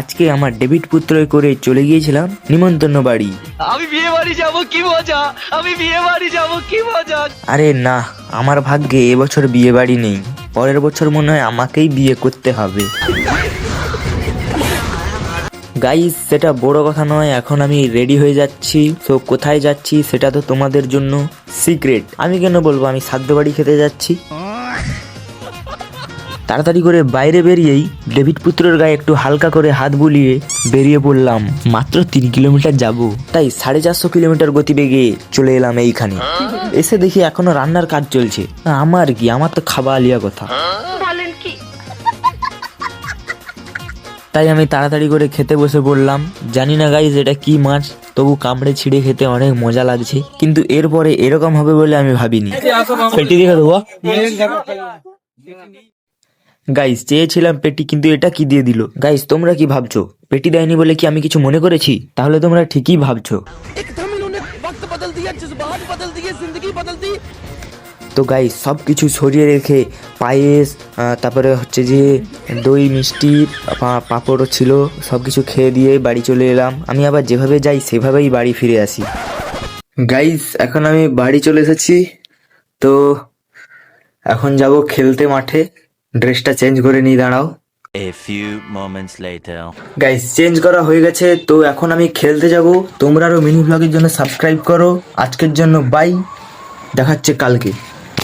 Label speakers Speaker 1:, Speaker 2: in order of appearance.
Speaker 1: আজকে আমার ডেবিট পুত্র করে চলে গিয়েছিলাম নিমন্ত্রণ বাড়ি।
Speaker 2: আমি বিয়ে বাড়ি যাব কি মজা? আমি বিয়ে বাড়ি যাব কি মজা?
Speaker 1: আরে না আমার ভাগ্যে এবছর বিয়ে বাড়ি নেই। পরের বছর মনে হয় আমাকেই বিয়ে করতে হবে। গাইস সেটা বড় কথা নয় এখন আমি রেডি হয়ে যাচ্ছি। তো কোথায় যাচ্ছি সেটা তো তোমাদের জন্য সিক্রেট আমি কেন বলব আমি সাধ্য বাড়ি খেতে যাচ্ছি। তাড়াতাড়ি করে বাইরে বেরিয়েই ডেভিড পুত্রের গায়ে একটু হালকা করে হাত বুলিয়ে বেরিয়ে পড়লাম। মাত্র তিন কিলোমিটার যাব। তাই সাড়ে চারশো কিলোমিটার গতিবেগে চলে এলাম এইখানে। এসে দেখি এখনও রান্নার কাজ চলছে। আমার কি? আমার তো খাওয়া আলিয়া কথা তাই আমি তাড়াতাড়ি করে খেতে বসে পড়লাম। জানি না গাইজ এটা কি মাছ তবু কামড়ে ছিঁড়ে খেতে অনেক মজা লাগছে। কিন্তু এরপরে এরকম হবে বলে আমি ভাবিনি। পেটি দেখে দেবো। গাইস চেয়েছিলাম পেটি কিন্তু এটা কি দিয়ে দিল? গাইস তোমরা কি ভাবছ? পেটি দেয়নি বলে কি আমি কিছু মনে করেছি? তাহলে তোমরা ঠিকই ভাবছ। তো গাইস সব কিছু সরিয়ে রেখে পায়েস তারপরে হচ্ছে যে দই মিষ্টি পাঁপড়ও ছিল সব কিছু খেয়ে দিয়ে বাড়ি চলে এলাম। আমি আবার যেভাবে যাই সেভাবেই বাড়ি ফিরে আসি। গাইস এখন আমি বাড়ি চলে এসেছি। তো এখন যাব খেলতে মাঠে। ড্রেসটা চেঞ্জ করে নিয়ে দাঁড়াও।
Speaker 3: A few moments later.
Speaker 1: Guys change করা হয়ে গেছে তো এখন আমি খেলতে যাব। তোমরা আরও মিনি ব্লগের জন্য সাবস্ক্রাইব করো। আজকের জন্য বাই দেখাচ্ছে কালকে।